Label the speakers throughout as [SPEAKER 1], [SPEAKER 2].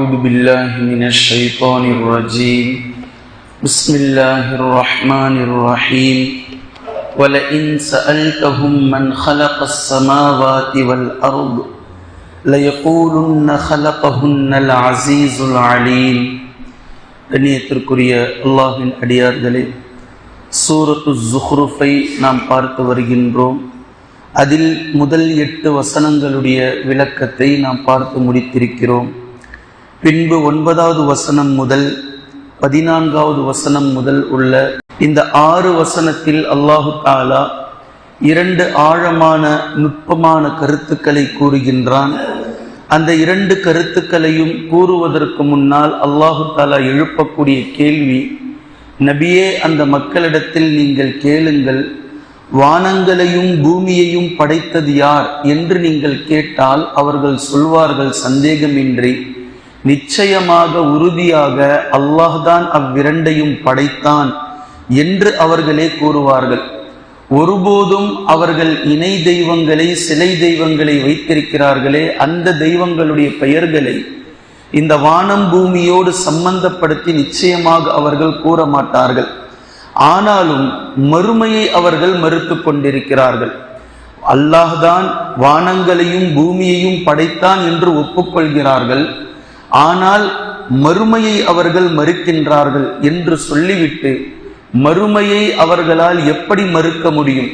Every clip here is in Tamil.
[SPEAKER 1] أعوذ بالله من الشيطان الرجيم بسم الله الرحمن الرحيم ولئن سألتهم من خلق السماوات والأرض ليقولن خلقهن العزيز العليم கண்ணியத்திற்குரிய அல்லாஹின் அடியார்களே சூரத்து ஜுஹ்ருஃபை நாம் பார்த்து வருகின்றோம் அதில் முதல் எட்டு வசனங்களுடைய விளக்கத்தை நாம் பார்த்து முடித்திருக்கிறோம் பின்பு ஒன்பதாவது வசனம் முதல் பதினான்காவது வசனம் முதல் உள்ள இந்த ஆறு வசனத்தில் அல்லாஹு தாலா இரண்டு ஆழமான நுட்பமான கருத்துக்களை கூறுகின்றான். அந்த இரண்டு கருத்துக்களையும் கூறுவதற்கு முன்னால் அல்லாஹு தாலா எழுப்பக்கூடிய கேள்வி நபியே அந்த மக்களிடத்தில் நீங்கள் கேளுங்கள் வானங்களையும் பூமியையும் படைத்தது யார் என்று நீங்கள் கேட்டால் அவர்கள் சொல்வார்கள் சந்தேகமின்றி. நிச்சயமாக உறுதியாக அல்லாஹ்தான் அவ்விரண்டையும் படைத்தான் என்று அவர்களே கூறுவார்கள். ஒருபோதும் அவர்கள் இணை தெய்வங்களை சிலை தெய்வங்களை வைத்திருக்கிறார்களே அந்த தெய்வங்களுடைய பெயர்களை இந்த வானம் பூமியோடு சம்பந்தப்படுத்தி நிச்சயமாக அவர்கள் கூற மாட்டார்கள் ஆனாலும் மறுமையை அவர்கள் மறுத்து கொண்டிருக்கிறார்கள். அல்லாஹ்தான் வானங்களையும் பூமியையும் படைத்தான் என்று ஒப்புக்கொள்கிறார்கள். ஆனால் மறுமையை அவர்கள் மறுக்கின்றார்கள் என்று சொல்லிவிட்டு மறுமையை அவர்களால் எப்படி மறுக்க முடியும்?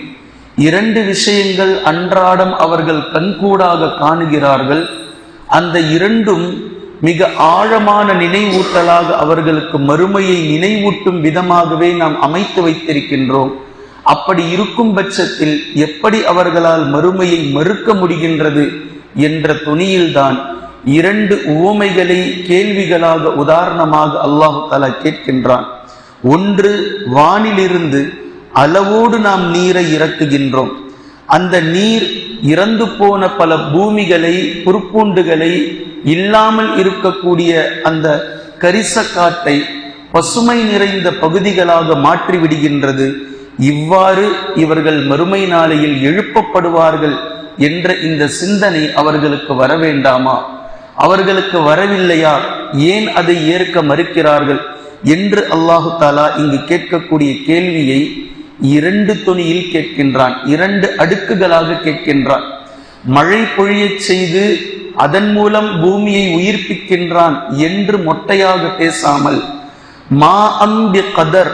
[SPEAKER 1] இரண்டு விஷயங்கள் அன்றாடம் அவர்கள் கண்கூடாக காணுகிறார்கள். அந்த இரண்டும் மிக ஆழமான நினைவூட்டலாக அவர்களுக்கு மறுமையை நினைவூட்டும் விதமாகவே நாம் அமைத்து வைத்திருக்கின்றோம். அப்படி இருக்கும் பட்சத்தில் எப்படி அவர்களால் மறுமையை மறுக்க முடிகின்றது என்ற துணியில்தான் இரண்டு உவமைகளை கேள்விகளாக உதாரணமாக அல்லாஹு தலா கேட்கின்றான். ஒன்று வானிலிருந்து அளவோடு நாம் நீரை இறக்குகின்றோம். அந்த நீர் இறந்து போன பல பூமிகளை புற்பூண்டுகளை இல்லாமல் இருக்கக்கூடிய அந்த கரிச காட்டை பசுமை நிறைந்த பகுதிகளாக மாற்றி விடுகின்றது இவ்வாறு இவர்கள் மறுமை நாளையில் எழுப்பப்படுவார்கள் என்ற இந்த சிந்தனை அவர்களுக்கு வர வேண்டாமா அவர்களுக்கு வரவில்லையா? ஏன் அதை ஏற்க மறுக்கிறார்கள்? என்று அல்லாஹு தாலா இங்கு கேட்கக்கூடிய கேள்வியை இரண்டு துணியில் கேட்கின்றான். இரண்டு அடுக்குகளாக கேட்கின்றான். மழை பொழியச் செய்து அதன் மூலம் பூமியை உயிர்ப்பிக்கின்றான் என்று மொட்டையாக பேசாமல் மா அம்பி கதர்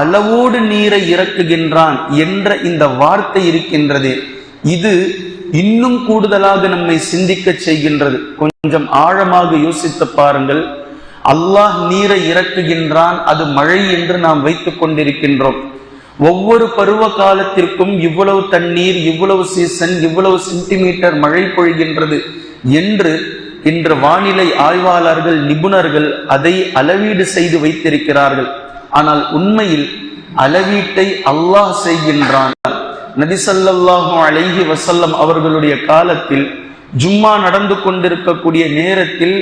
[SPEAKER 1] அளவோடு நீரை இறக்குகின்றான் என்ற இந்த வார்த்தை இருக்கின்றது. இது இன்னும் கூடுதலாக நம்மை சிந்திக்க செய்கின்றது. கொஞ்சம் ஆழமாக யோசித்து பாருங்கள். அல்லாஹ் நீரை இறக்குகின்றான் அது மழை என்று நாம் வைத்துக் கொண்டிருக்கின்றோம். ஒவ்வொரு பருவ காலத்திற்கும் இவ்வளவு தண்ணீர் இவ்வளவு சீசன் இவ்வளவு சென்டிமீட்டர் மழை பொழிகின்றது என்று இன்று வானிலை ஆய்வாளர்கள் நிபுணர்கள் அதை அளவீடு செய்து வைத்திருக்கிறார்கள். ஆனால் உண்மையில் அளவீட்டை அல்லாஹ் செய்கின்றான். நபிசல்லாஹு அலைஹி வசல்லம் அவர்களுடைய காலத்தில் ஜும்மா நடந்து கொண்டிருக்கக்கூடிய நேரத்தில்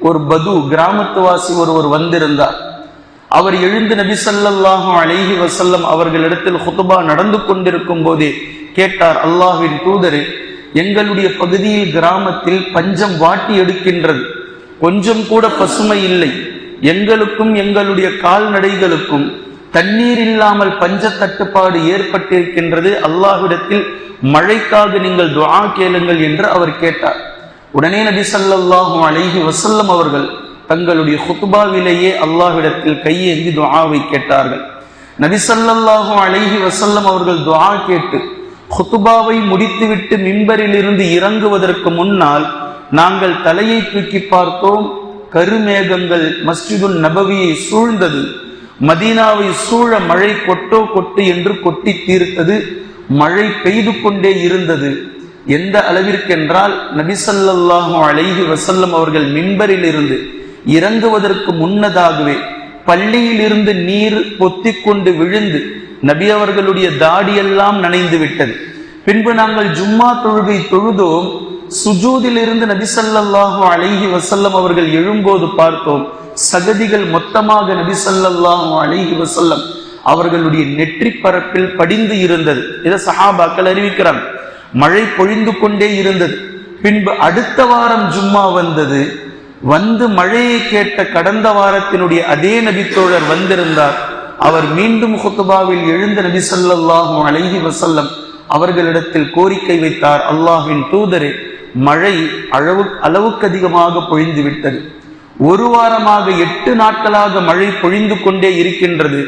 [SPEAKER 1] ஒரு பது கிராமத்துவாசி ஒருவர் வந்திருந்தார். அவர் எழுந்து நபிசல்லாஹும் அலைஹி வசல்லம் அவர்களிடத்தில் ஹுதுபா நடந்து கொண்டிருக்கும் போதே கேட்டார் அல்லாஹின் தூதரே எங்களுடைய பகுதியில் கிராமத்தில் பஞ்சம் வாட்டி எடுக்கின்றது. கொஞ்சம் கூட பசுமை இல்லை. எங்களுக்கும் எங்களுடைய கால்நடைகளுக்கும் தண்ணீர் இல்லாமல் பஞ்ச தட்டுப்பாடு ஏற்பட்டிருக்கின்றது. அல்லாஹ்விடத்தில் மழைக்காக நீங்கள் துவா கேளுங்கள் என்று அவர் கேட்டார். உடனே நபி சல்லாஹூ அழகி வசல்லம் அவர்கள் தங்களுடைய ஹுத்துபாவிலேயே அல்லாஹ்விடத்தில் கையேந்தி துவாவை கேட்டார்கள். நபி சல்லாஹூ அழகி வசல்லம் அவர்கள் துவா கேட்டு ஹுத்துபாவை முடித்துவிட்டு மிம்பரில் இருந்து இறங்குவதற்கு முன்னால் நாங்கள் தலையை தூக்கி பார்த்தோம். கருமேகங்கள் மஸ்ஜிதுல் நபவியை சூழ்ந்தது. மதீனாவை சூழ மழை கொட்டோ கொட்டு என்று கொட்டி தீர்த்தது மழை பெய்து கொண்டே இருந்தது. எந்த அளவிற்கென்றால் நபிசல்லாஹு அலைஹி வசல்லம் அவர்கள் மின்பரில் இருந்து இறங்குவதற்கு முன்னதாகவே பள்ளியிலிருந்து நீர் பொத்தி கொண்டு விழுந்து நபி அவர்களுடைய தாடியெல்லாம் நனைந்து விட்டது. பின்பு நாங்கள் ஜும்மா தொழுகை தொழுதோம் சுஜூதில் இருந்து நபிசல்லாஹு அலைஹி வசல்லம் அவர்கள் எழும்போது பார்த்தோம் சகதிகள் மொத்தமாக நபிசல்லாஹு அலைஹி வசல்லம் அவர்களுடைய நெற்றி பரப்பில் படிந்து இருந்தது. இதை சஹாபாக்கள் அறிவிக்கிறாங்க. மழை பொழிந்து கொண்டே இருந்தது. பின்பு அடுத்த வாரம் ஜும்மா வந்தது. வந்து மழையை கேட்ட கடந்த வாரத்தினுடைய அதே நபித்தோழர் வந்திருந்தார். அவர் மீண்டும் ஹுத்துபாவில் எழுந்த நபி சொல்லாஹும் அழகி வசல்லம் அவர்களிடத்தில் கோரிக்கை வைத்தார். அல்லாஹின் தூதரே மழை அளவு அளவுக்கு அதிகமாக பொழிந்து விட்டது ஒரு வாரமாக எட்டு நாட்களாக மழை பொழிந்து கொண்டே இருக்கின்றது.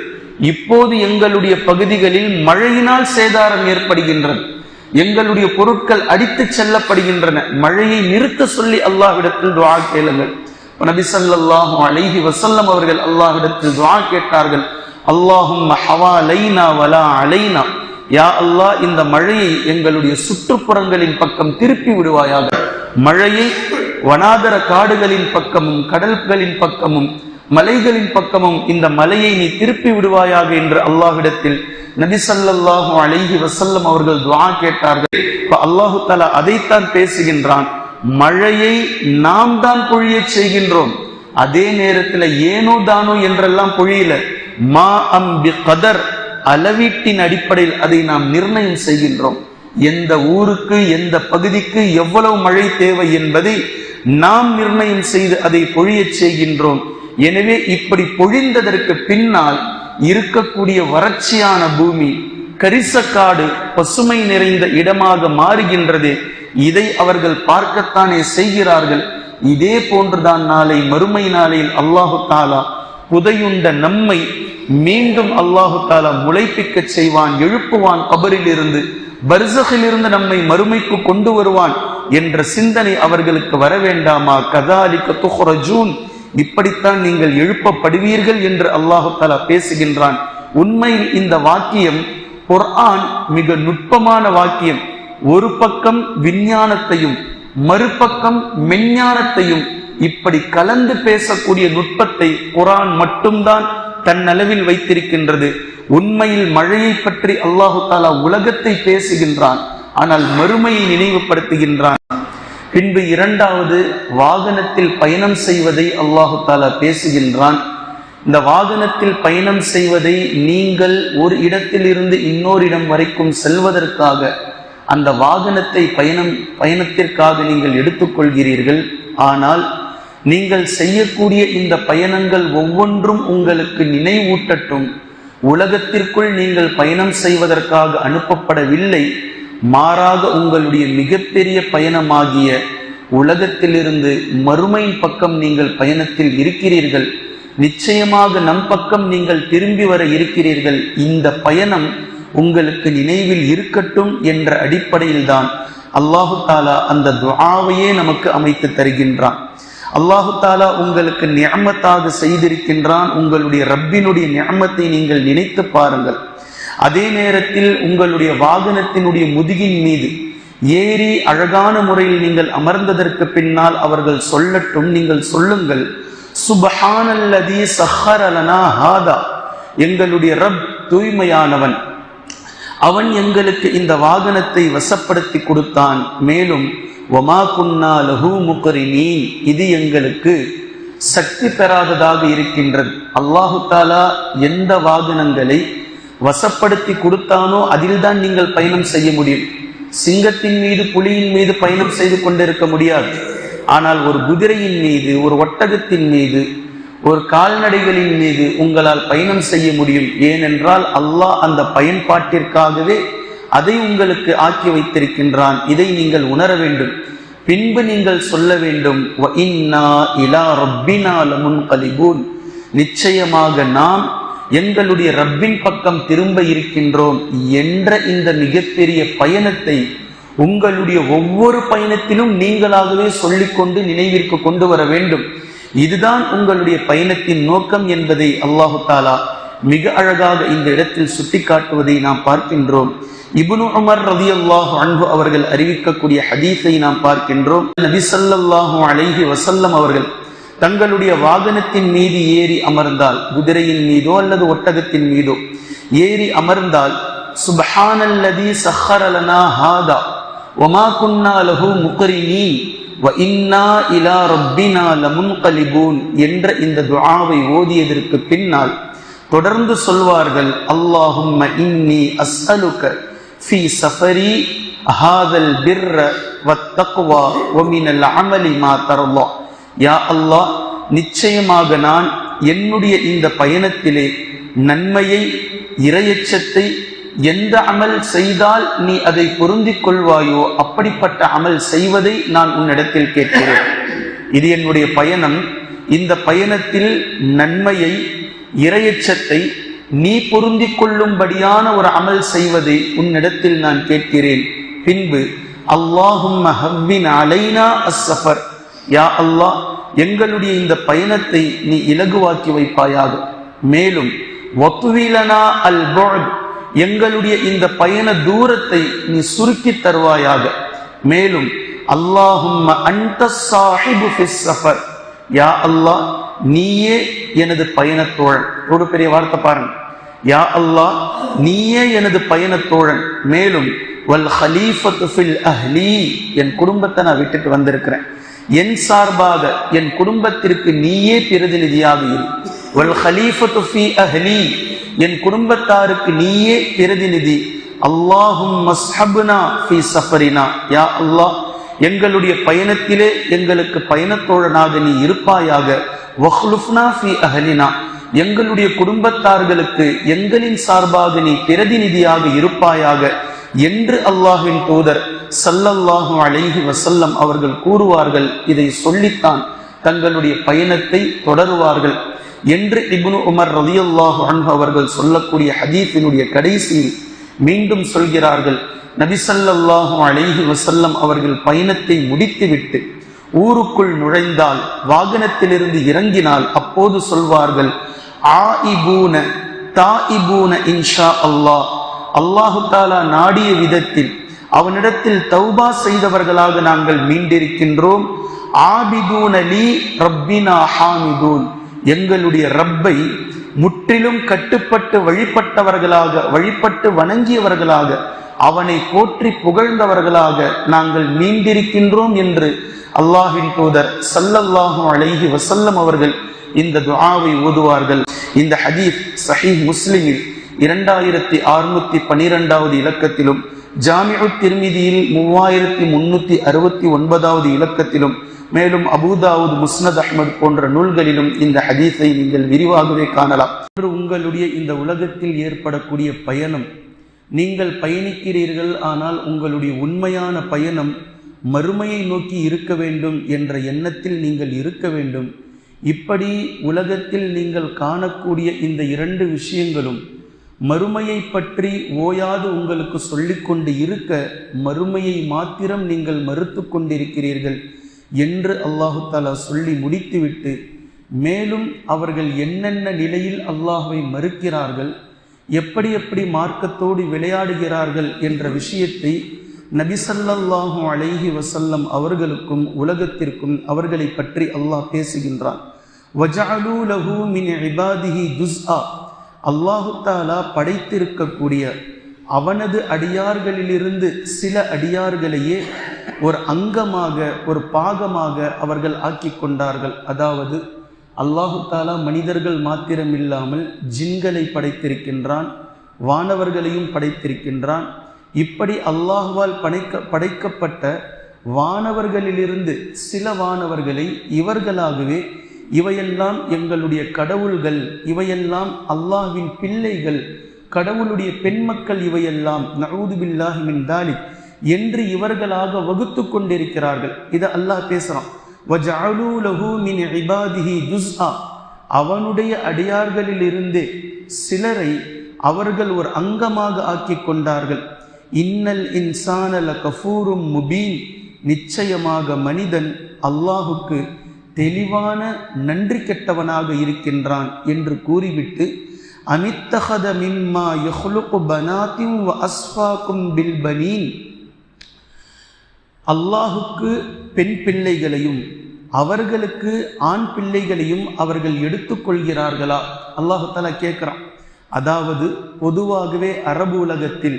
[SPEAKER 1] இப்போது எங்களுடைய பகுதிகளில் மழையினால் சேதாரம் ஏற்படுகின்றது. எங்களுடைய பொருட்கள் அடித்து செல்லப்படுகின்றன. மழையை நிறுத்த சொல்லி அல்லாஹ்விடத்தில் துவா கேளுங்கள். நபி ஸல்லல்லாஹு அலைஹி வசல்லம் அவர்கள் அல்லாஹ்விடத்தில் துவா கேட்டார்கள். அல்லாஹும்ம ஹவாலைனா வலா அலைனா யா அல்லாஹ் இந்த மழையை எங்களுடைய சுற்றுப்புறங்களின் பக்கம் திருப்பி விடுவாயாக. மழையை வனாதர காடுகளின் பக்கமும் கடல்களின் பக்கமும் மலைகளின் பக்கமும் இந்த மலையை நீ திருப்பி விடுவாயாக என்று அல்லாஹிடத்தில் நபிசல்லாஹு அழகி வசல்லம் அவர்கள் துவா கேட்டார்கள். இப்ப அல்லாஹு தலா அதைத்தான் பேசுகின்றான். மழையை நாம் தான் பொழிய செய்கின்றோம். அதே நேரத்துல ஏனோ தானோ என்றெல்லாம் பொழியல. மா அம்பி கதர் அளவீட்டின் அடிப்படையில் அதை நாம் நிர்ணயம் செய்கின்றோம். எந்த ஊருக்கு எந்த பகுதிக்கு எவ்வளவு மழை தேவை என்பதை நாம் நிர்ணயம் செய்து அதை பொழியச் செய்கின்றோம். எனவே இப்படி பொழிந்ததற்கு பின்னால் இருக்கக்கூடிய வறட்சியான பூமி கரிசக்காடு பசுமை நிறைந்த இடமாக மாறுகின்றது. இதை அவர்கள் பார்க்கத்தானே செய்கிறார்கள். இதே போன்றுதான் நாளை மறுமை நாளையில் அல்லாஹு தாலா புதையுண்ட நம்மை மீண்டும் அல்லாஹு தாலா முளைப்பிக்க செய்வான் எழுப்புவான் கபரில் இருந்து பர்சகில் இருந்து நம்மை மறுமைக்கு கொண்டு வருவான் என்ற சிந்தனை அவர்களுக்கு வர வேண்டாமா? கதாலிக்க துஹ்ரஜூன். இப்படித்தான் நீங்கள் எழுப்பப்படுவீர்கள் என்று அல்லாஹு தாலா பேசுகின்றான். உண்மையில் இந்த வாக்கியம் குர்ஆன் மிக நுட்பமான வாக்கியம். ஒரு பக்கம் விஞ்ஞானத்தையும் மறுபக்கம் மெஞ்ஞானத்தையும் இப்படி கலந்து பேசக்கூடிய நுட்பத்தை குரான் மட்டும்தான் தன்னளவில் வைத்திருக்கின்றது. உண்மையில் மழையை பற்றி அல்லாஹு தாலா உலகத்தை பேசுகின்றான் ஆனால் மறுமையை நினைவுபடுத்துகின்றான். பின்பு இரண்டாவது வாகனத்தில் பயணம் செய்வதை அல்லாஹு தாலா பேசுகின்றான். இந்த வாகனத்தில் பயணம் செய்வதை நீங்கள் ஒரு இடத்திலிருந்து இன்னொரு இடம் வரைக்கும் செல்வதற்காக அந்த வாகனத்தை பயணம் பயணத்திற்காக நீங்கள் எடுத்துக்கொள்கிறீர்கள். ஆனால் நீங்கள் செய்யக்கூடிய இந்த பயணங்கள் ஒவ்வொன்றும் உங்களுக்கு நினைவூட்டட்டும். உலகத்திற்குள் நீங்கள் பயணம் செய்வதற்காக அனுப்பப்படவில்லை. மாறாக உங்களுடைய மிகப்பெரிய பயணமாகிய உலகத்திலிருந்து மறுமையின் பக்கம் நீங்கள் பயணத்தில் இருக்கிறீர்கள். நிச்சயமாக நம் பக்கம் நீங்கள் திரும்பி வர இருக்கிறீர்கள். இந்த பயணம் உங்களுக்கு நினைவில் இருக்கட்டும் என்ற அடிப்படையில்தான். அல்லாஹு தாலா அந்த துவாவையே நமக்கு அமைத்து தருகின்றான். அல்லாஹு தாலா உங்களுக்கு நியமத்தாக செய்திருக்கின்றான். உங்களுடைய ரப்பினுடைய நியமத்தை நீங்கள் நினைத்து பாருங்கள். அதே நேரத்தில் உங்களுடைய வாகனத்தினுடைய முதுகின் மீது ஏறி அழகான முறையில் நீங்கள் அமர்ந்ததற்கு பின்னால் அவர்கள் சொல்லட்டும் நீங்கள் சொல்லுங்கள். சுபஹானல்லதி சஹரலனா ஹாதா. எங்களுடைய ரப் தூய்மையானவன். அவன் எங்களுக்கு இந்த வாகனத்தை வசப்படுத்தி கொடுத்தான். மேலும் ஒமா குன்னா லஹு முகரினீன். இது எங்களுக்கு சக்தி பெறாததாக இருக்கின்றது. அல்லாஹு தாலா எந்த வாகனங்களை வசப்படுத்தி கொடுத்தானோ அதில்தான் நீங்கள் பயணம் செய்ய முடியும். சிங்கத்தின் மீது புலியின் மீது பயணம் செய்து கொண்டிருக்க முடியாது. ஆனால் ஒரு குதிரையின் மீது ஒரு ஒட்டகத்தின் மீது ஒரு கால்நடைகளின் மீது உங்களால் பயணம் செய்ய முடியும். ஏனென்றால் அல்லாஹ் அந்த பயன்பாட்டிற்காகவே அதை உங்களுக்கு ஆக்கி வைத்திருக்கின்றான். இதை நீங்கள் உணர வேண்டும். பின்பு நீங்கள் சொல்ல வேண்டும் "வ இன்னா இலா நிச்சயமாக நாம் எங்களுடைய ரப்பின் பக்கம் திரும்ப இருக்கின்றோம் என்ற இந்த மிகப்பெரிய பயணத்தை உங்களுடைய ஒவ்வொரு பயணத்திலும் நீங்களாகவே சொல்லிக்கொண்டு நினைவிற்கு கொண்டு வர வேண்டும். இதுதான் உங்களுடைய பயணத்தின் நோக்கம் என்பதை அல்லாஹு தாலா மிக அழகாக இந்த இடத்தில் சுட்டி காட்டுவதை நாம் பார்க்கின்றோம். இப்னு உமர் ரதியல்லாஹு அன்பு அவர்கள் அறிவிக்கக்கூடிய ஹதீஸை நாம் பார்க்கின்றோம். நபி ஸல்லல்லாஹு அலைஹி வசல்லம் அவர்கள் தங்களுடைய வாகனத்தின் மீது ஏறி அமர்ந்தால் குதிரையின் மீதோ அல்லது ஒட்டகத்தின் மீதோ ஏறி அமர்ந்தால் சுப்ஹானல்லதி சஹர ஹாதா வமா குன்னா லஹு முகரினி வ இன்னா இலா ரப்பினா லமுன்கலிபூன் என்ற இந்த துஆவை ஓதியதற்கு பின்னால் தொடர்ந்து சொல்வார்கள் அல்லாஹும் இன்னி அஸ்அலுக்க ஃபீ சஃபரி ஹாதல் பிர்ர வ மினல் அமலி மா தரல்லா யா அல்லாஹ் நிச்சயமாக நான் என்னுடைய இந்த பயணத்திலே நன்மையை இரையச்சத்தை எந்த அமல் செய்தால் நீ அதை பொருந்திக் கொள்வாயோ அப்படிப்பட்ட அமல் செய்வதை நான் உன்னிடத்தில் கேட்கிறேன். இது என்னுடைய பயணம். இந்த பயணத்தில் நன்மையை இரையச்சத்தை நீ பொருந்திக் கொள்ளும்படியான ஒரு அமல் செய்வதை உன்னிடத்தில் நான் கேட்கிறேன். பின்பு அல்லாஹும் அலைனா அஸ்ஸஃபர் யா அல்லாஹ் எங்களுடைய இந்த பயணத்தை நீ இலகுவாக்கி வைப்பாயாக. மேலும் ஒத்துவீலனா அல் எங்களுடைய இந்த பயண தூரத்தை நீ சுருக்கி தருவாயாக. மேலும் அல்லாஹும் அன்ட சாஹிபு சஃபர் யா அல்லாஹ் நீயே எனது பயணத்தோழன். ஒரு பெரிய வார்த்தை பாருங்க. யா அல்லாஹ் நீயே எனது பயணத்தோழன். மேலும் வல் ஹலீஃபத்து ஃபில் அஹ்லி என் குடும்பத்தை நான் விட்டுட்டு வந்திருக்கிறேன். என் சார்பாக என் குடும்பத்திற்கு நீயே பிரதிநிதியாக இரு. வல் ஹலீஃபத்து ஃபி அஹ்லி என் குடும்பத்தாருக்கு நீயே பிரதிநிதி. அல்லாஹும் மஸ்ஹப்னா ஃபி சஃபரினா. யா அல்லாஹ் எங்களுடைய பயணத்திலே எங்களுக்கு பயணத்தோழனாக நீ இருப்பாயாக. வஹ்லுஃப்னா ஃபி அஹலினா. எங்களுடைய குடும்பத்தார்களுக்கு எங்களின் சார்பாக நீ பிரதிநிதியாக இருப்பாயாக என்று அல்லாஹின் தூதர் சல்லல்லாஹு அலைஹி வசல்லம் அவர்கள் கூறுவார்கள். இதை சொல்லித்தான் தங்களுடைய பயணத்தை தொடருவார்கள் என்று இப்னு உமர் ரதியுல்லாஹு அன்ஹு அவர்கள் சொல்லக்கூடிய ஹதீஃபினுடைய கடைசியில் மீண்டும் சொல்கிறார்கள். நபிசல்லாஹு அலைஹி வசல்லம் அவர்கள் பயணத்தை முடித்துவிட்டு ஊருக்குள் நுழைந்தால் வாகனத்திலிருந்து இறங்கினால் அப்போது சொல்வார்கள் ஆஇபூன தாஇபூன இன்ஷா அல்லாஹ். அல்லாஹு தாலா நாடிய விதத்தில் அவனிடத்தில் தௌபா செய்தவர்களாக நாங்கள் மீண்டிருக்கின்றோம். ஆபிதூன லீ ரப்பினா ஹாமிதூன். எங்களுடைய ரப்பை முற்றிலும் கட்டுப்பட்டு வழிபட்டவர்களாக வழிபட்டு வணங்கியவர்களாக அவனை போற்றி புகழ்ந்தவர்களாக நாங்கள் மீண்டிருக்கின்றோம் என்று அல்லாஹின் தூதர் சல்லல்லாஹும் அழகி வசல்லம் அவர்கள் இந்த துஆவை ஓதுவார்கள். இந்த ஹதீஸ் சஹி முஸ்லிமில் இரண்டாயிரத்தி அறுநூத்தி பனிரெண்டாவது இலக்கத்திலும் ஜாமியு திருமிதியில் மூவாயிரத்தி முன்னூத்தி அறுபத்தி ஒன்பதாவது இலக்கத்திலும் மேலும் அபூதாவுத் முஸ்னத் அஹ்மத் போன்ற நூல்களிலும் இந்த ஹதீஸை நீங்கள் விரிவாகவே காணலாம். உங்களுடைய இந்த உலகத்தில் ஏற்படக்கூடிய பயணம் நீங்கள் பயணிக்கிறீர்கள் ஆனால் உங்களுடைய உண்மையான பயணம் மறுமையை நோக்கி இருக்க வேண்டும் என்ற எண்ணத்தில் நீங்கள் இருக்க வேண்டும். இப்படி உலகத்தில் நீங்கள் காணக்கூடிய இந்த இரண்டு விஷயங்களும் மறுமையை பற்றி ஓயாது உங்களுக்கு சொல்லிக்கொண்டு இருக்க மறுமையை மாத்திரம் நீங்கள் மறுத்து கொண்டிருக்கிறீர்கள் என்று அல்லாஹு தாலா சொல்லி முடித்துவிட்டு மேலும் அவர்கள் என்னென்ன நிலையில் அல்லாஹுவை மறுக்கிறார்கள் எப்படி எப்படி மார்க்கத்தோடு விளையாடுகிறார்கள் என்ற விஷயத்தை நபிசல்லாஹு அலைஹி வசல்லம் அவர்களுக்கும் உலகத்திற்கும் அவர்களை பற்றி அல்லாஹ் பேசுகின்றான். வஜாலு மின் அல்லாஹு தாலா படைத்திருக்கக்கூடிய அவனது அடியார்களிலிருந்து சில அடியார்களையே ஒரு அங்கமாக ஒரு பாகமாக அவர்கள் ஆக்கி கொண்டார்கள். அதாவது அல்லாஹு தாலா மனிதர்கள் மாத்திரமில்லாமல் ஜின்களை படைத்திருக்கின்றான் வானவர்களையும் படைத்திருக்கின்றான். இப்படி அல்லாஹுவால் படைக்க படைக்கப்பட்ட வானவர்களிலிருந்து சில வானவர்களை இவர்களாகவே இவையெல்லாம் எங்களுடைய கடவுள்கள் இவையெல்லாம் அல்லாஹ்வின் பிள்ளைகள் கடவுளுடைய பெண்மக்கள் இவையெல்லாம் நவுது பில்லாஹிமின் தாலி என்று இவர்களாக வகுத்து கொண்டிருக்கிறார்கள். இதை அல்லாஹ் பேசுகிறான் மின் இபாதிஹி ஜுஸ்ஆ. அவனுடைய அடியார்களிலிருந்து சிலரை அவர்கள் ஒரு அங்கமாக ஆக்கி கொண்டார்கள். இன்னல் இன்சானல கஃபூரும் முபீன். நிச்சயமாக மனிதன் அல்லாஹுக்கு தெளிவான நன்றி கெட்டவனாக இருக்கின்றான் என்று கூறிவிட்டு அமித்தகத மிம்மா யஹ்லுக்கு பனாத்திம் அஸ்ஃபாக்கும் பில் பனீன். அல்லாஹுக்கு பெண் பிள்ளைகளையும் அவர்களுக்கு ஆண் பிள்ளைகளையும் அவர்கள் எடுத்துக்கொள்கிறார்களா அல்லாஹாலா கேட்குறான். அதாவது பொதுவாகவே அரபு உலகத்தில்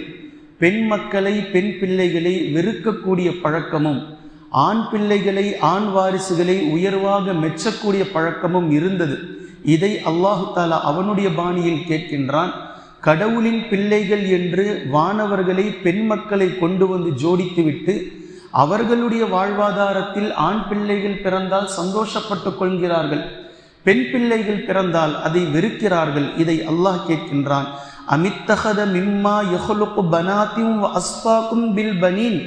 [SPEAKER 1] பெண் மக்களை பெண் பிள்ளைகளை வெறுக்கக்கூடிய பழக்கமும் ஆண் பிள்ளைகளை ஆண் வாரிசுகளை உயர்வாக மெச்சக்கூடிய பழக்கமும் இருந்தது. இதை அல்லாஹு தாலா அவனுடைய பாணியில் கேட்கின்றான். கடவுளின் பிள்ளைகள் என்று வானவர்களை பெண் மக்களை கொண்டு வந்து ஜோடித்துவிட்டு அவர்களுடைய வாழ்வாதாரத்தில் ஆண் பிள்ளைகள் பிறந்தால் சந்தோஷப்பட்டுக் கொள்கிறார்கள். பெண் பிள்ளைகள் பிறந்தால் அதை வெறுக்கிறார்கள். இதை அல்லாஹ் கேட்கின்றான். அமித்தகத மிம்மா யஹலுக்கு பனாத்தியும் அஸ்பாக்கும் பில் பனீன்.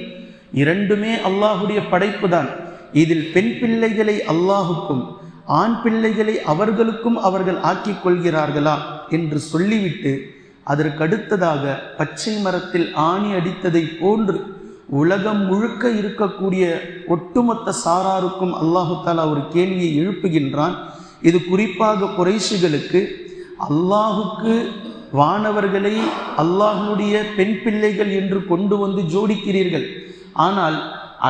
[SPEAKER 1] இரண்டுமே அல்லாஹுடைய படைப்பு தான் இதில் பெண் பிள்ளைகளை அல்லாஹுக்கும் ஆண் பிள்ளைகளை அவர்களுக்கும் அவர்கள் ஆக்கிக் கொள்கிறார்களா என்று சொல்லிவிட்டு அதற்கடுத்ததாக பச்சை மரத்தில் ஆணி அடித்ததை போன்று உலகம் முழுக்க இருக்கக்கூடிய ஒட்டுமொத்த சாராருக்கும் அல்லாஹு தாலா ஒரு கேள்வியை எழுப்புகின்றான். இது குறிப்பாக குறைசுகளுக்கு அல்லாஹுக்கு வானவர்களை அல்லாஹனுடைய பெண் பிள்ளைகள் என்று கொண்டு வந்து ஜோடிக்கிறீர்கள். ஆனால்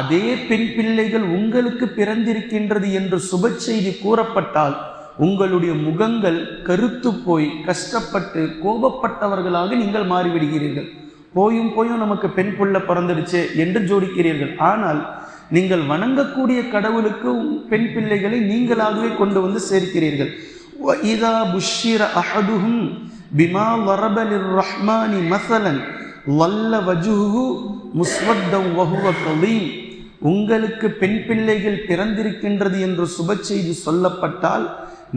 [SPEAKER 1] அதே பெண் பிள்ளைகள் உங்களுக்கு பிறந்திருக்கின்றது என்று சுப செய்தி கூறப்பட்டால் உங்களுடைய முகங்கள் கருத்து போய் கஷ்டப்பட்டு கோபப்பட்டவர்களாக நீங்கள் மாறிவிடுகிறீர்கள். போயும் போயும் நமக்கு பெண் புள்ள பிறந்துடுச்சு என்று ஜோடிக்கிறீர்கள். ஆனால் நீங்கள் வணங்கக்கூடிய கடவுளுக்கு பெண் பிள்ளைகளை நீங்களாகவே கொண்டு வந்து சேர்க்கிறீர்கள். இதா புஷிர அஹதுஹும் பிமா வரபலிர் ரஹ்மானி மசலன் வல்ல வஜுஹு முஸ்வத்தம் வஹுவ கலீம். உங்களுக்கு பெண் பிள்ளைகள் பிறந்திருக்கின்றது என்று சுப செய்தி சொல்லப்பட்டால்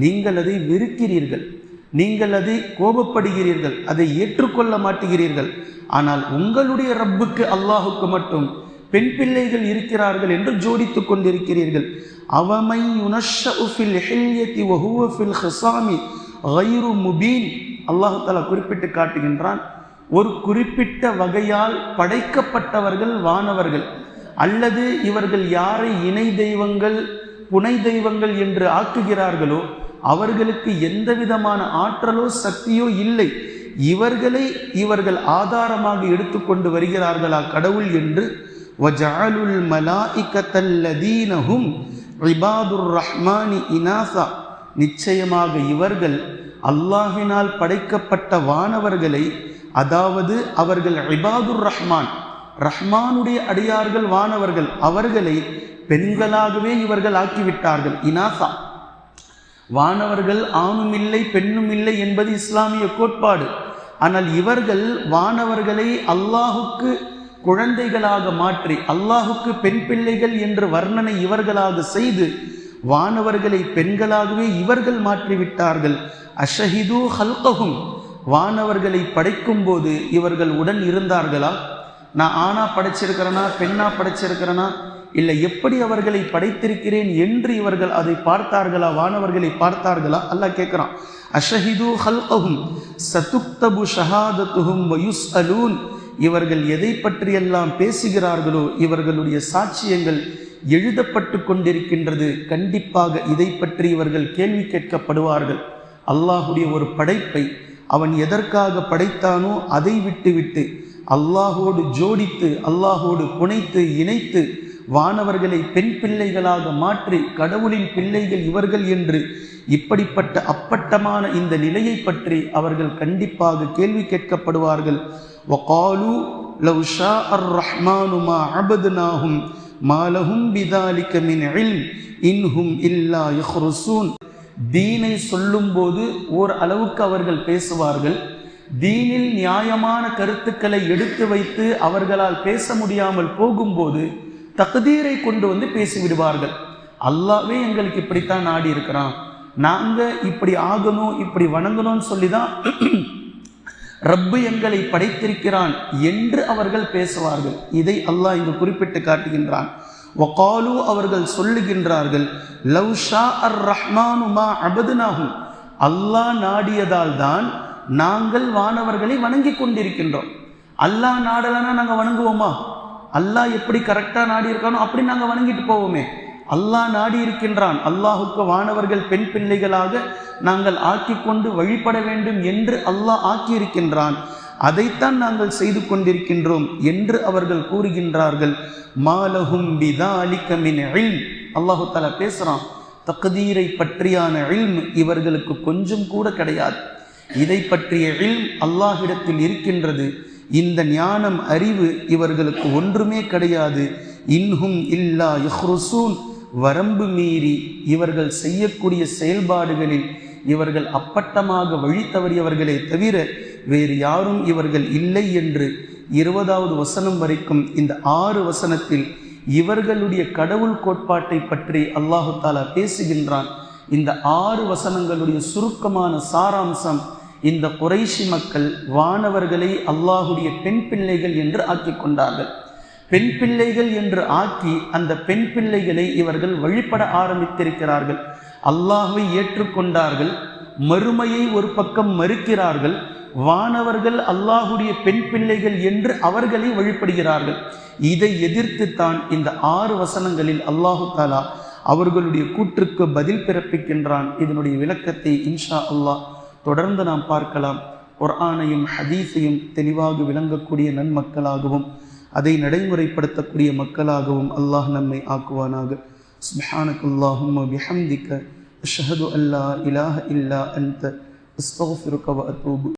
[SPEAKER 1] நீங்கள் அதை வெறுக்கிறீர்கள். நீங்கள் அதை கோபப்படுகிறீர்கள் அதை ஏற்றுக்கொள்ள மாட்டுகிறீர்கள். ஆனால் உங்களுடைய ரப்புக்கு அல்லாஹுக்கு மட்டும் பெண் பிள்ளைகள் இருக்கிறார்கள் என்று ஜோடித்துக் கொண்டிருக்கிறீர்கள். அவமை முபீன். அல்லாஹு தாலா குறிப்பிட்டு காட்டுகின்றான் ஒரு குறிப்பிட்ட வகையால் படைக்கப்பட்டவர்கள் வானவர்கள் அல்லது இவர்கள் யாரை இணை தெய்வங்கள் புனை தெய்வங்கள் என்று ஆக்குகிறார்களோ அவர்களுக்கு எந்த விதமான ஆற்றலோ சக்தியோ இல்லை. இவர்களை இவர்கள் ஆதாரமாக எடுத்துக்கொண்டு வருகிறார்களா கடவுள் என்று வஜாலுல் மலாஇகத்தல்லதீனஹும் இபாதுர் ரஹ்மானி இனாசா. நிச்சயமாக இவர்கள் அல்லாஹினால் படைக்கப்பட்ட வானவர்களை அதாவது அவர்கள் இபாதுர் ரஹ்மான் ரஹ்மானுடைய அடியார்கள் வானவர்கள் அவர்களை பெண்களாகவே இவர்கள் ஆக்கிவிட்டார்கள் இனாசா. வானவர்கள் ஆணும் இல்லை பெண்ணும் இல்லை என்பது இஸ்லாமிய கோட்பாடு. ஆனால் இவர்கள் வானவர்களை அல்லாஹுக்கு குழந்தைகளாக மாற்றி அல்லாஹுக்கு பெண் பிள்ளைகள் என்ற வர்ணனை இவர்களாக செய்து வானவர்களை பெண்களாகவே இவர்கள் மாற்றிவிட்டார்கள் அஷஹிது ஹல்கஹும். வானவர்களை படைக்கும் போது இவர்கள் உடன் இருந்தார்களா? நான் ஆணா படைச்சிருக்கிறேனா பெண்ணா படைச்சிருக்கிறேனா? இல்லை எப்படி அவர்களை படைத்திருக்கிறேன் என்று இவர்கள் அதை பார்த்தார்களா? வானவர்களை பார்த்தார்களா? அல்லாஹ் கேட்குறான் அஷஹிது ஹல்கஹும் சதுக்தபு ஷஹாதத்துஹும் வயுஸ் அலூன் இவர்கள் எதை பற்றியெல்லாம் பேசுகிறார்களோ இவர்களுடைய சாட்சியங்கள் எழுதப்பட்டு கொண்டிருக்கின்றது. கண்டிப்பாக இதை பற்றி இவர்கள் கேள்வி கேட்கப்படுவார்கள். அல்லாஹுடைய ஒரு படைப்பை அவன் எதற்காக படைத்தானோ அதை விட்டுவிட்டு அல்லாஹோடு ஜோடித்து அல்லாஹோடு புனைத்து இணைத்து வானவர்களை பெண் பிள்ளைகளாக மாற்றி கடவுளின் பிள்ளைகள் இவர்கள் என்று இப்படிப்பட்ட அப்பட்டமான இந்த நிலையை பற்றி அவர்கள் கண்டிப்பாக கேள்வி கேட்கப்படுவார்கள். வகாலு லவ் அர் ரஹ்மானு அபதுனாகும் மாலஹும் பிதாலிக மின் இல்ம் இன்ஹும் இல்லா யஹ்ருசூன். தீனை சொல்லும்போது ஓர் அளவுக்கு அவர்கள் பேசுவார்கள். தீனில் நியாயமான கருத்துக்களை எடுத்து வைத்து அவர்களால் பேச முடியாமல் போகும்போது தகுதீரை கொண்டு வந்து பேசிவிடுவார்கள். அல்லாவே எங்களுக்கு இப்படித்தான் நாடி இருக்கிறான். நாங்க இப்படி ஆகணும் இப்படி வணங்கணும்னு சொல்லி தான் ரப்பு எங்களை படைத்திருக்கிறான் என்று அவர்கள் பேசுவார்கள். இதை அல்லாஹ் இங்கு குறிப்பிட்டு காட்டுகின்றான். வகாலு அவர்கள் சொல்லுகின்றார்கள் லவ் ஷா அர் ரஹ்மானுமா அபதுனாகும் அல்லாஹ் நாடியதால் தான் நாங்கள் வானவர்களை வணங்கி கொண்டிருக்கின்றோம். அல்லாஹ் நாடலனா நாங்கள் வணங்குவோமா? அல்லாஹ் எப்படி கரெக்டாக நாடி இருக்கானோ அப்படி நாங்கள் வணங்கிட்டு போவோமே. அல்லாஹ் நாடி இருக்கின்றான். அல்லாஹுக்கு வானவர்கள் பெண் பிள்ளைகளாக நாங்கள் ஆக்கி கொண்டு வழிபட வேண்டும் என்று அல்லாஹ் ஆக்கியிருக்கின்றான். அதைத்தான் நாங்கள் செய்து கொண்டிருக்கின்றோம் என்று அவர்கள் கூறுகின்றார்கள். மாலஹும் பிதாலிகமின் இல்ம். அல்லாஹு தாலா பேசுகிறான் தக்தீரை பற்றியான இல்ம் இவர்களுக்கு கொஞ்சம் கூட கிடையாது. இதை பற்றிய இல்ம் அல்லாஹிடத்தில் இருக்கின்றது. இந்த ஞானம் அறிவு இவர்களுக்கு ஒன்றுமே கிடையாது. இன்ஹும் இல்லா யஹ்ருசூன். வரம்பு மீறி இவர்கள் செய்யக்கூடிய செயல்பாடுகளில் இவர்கள் அப்பட்டமாக வழி தவறியவர்களே தவிர வேறு யாரும் இவர்கள் இல்லை என்று இருபதாவது வசனம் வரைக்கும் இந்த ஆறு வசனத்தில் இவர்களுடைய கடவுள் கோட்பாட்டை பற்றி அல்லாஹு தாலா பேசுகின்றான். இந்த ஆறு வசனங்களுடைய சுருக்கமான சாராம்சம் இந்த குறைஷி மக்கள் வானவர்களை அல்லாஹுடைய பெண் பிள்ளைகள் என்று ஆக்கி கொண்டார்கள். பெண் பிள்ளைகள் என்று ஆக்கி அந்த பெண் பிள்ளைகளை இவர்கள் வழிபட ஆரம்பித்திருக்கிறார்கள். அல்லாஹுவை ஏற்றுக்கொண்டார்கள். மறுமையை ஒரு பக்கம் மறுக்கிறார்கள். வானவர்கள் அல்லாஹுடைய பெண் பிள்ளைகள் என்று அவர்களை வழிபடுகிறார்கள். இதை எதிர்த்து தான் இந்த ஆறு வசனங்களில் அல்லாஹு தாலா அவர்களுடைய கூற்றுக்கு பதில் பிறப்பிக்கின்றான். இதனுடைய விளக்கத்தை இன்ஷா அல்லாஹ் தொடர்ந்து நாம் பார்க்கலாம் குர்ஆனையும் ஹதீஸையும் தெளிவாக விளங்கக்கூடிய நன்மக்களாகவும் அதை நடைமுறைப்படுத்தக்கூடிய மக்களாகவும் அல்லாஹ் நம்மை ஆக்குவானாக. சுப்ஹானக் அல்லாஹும்ம அஷ்ஹது அல்லா இலாஹ இல்லா அந்த அஸ்தக்ஃபிருக வ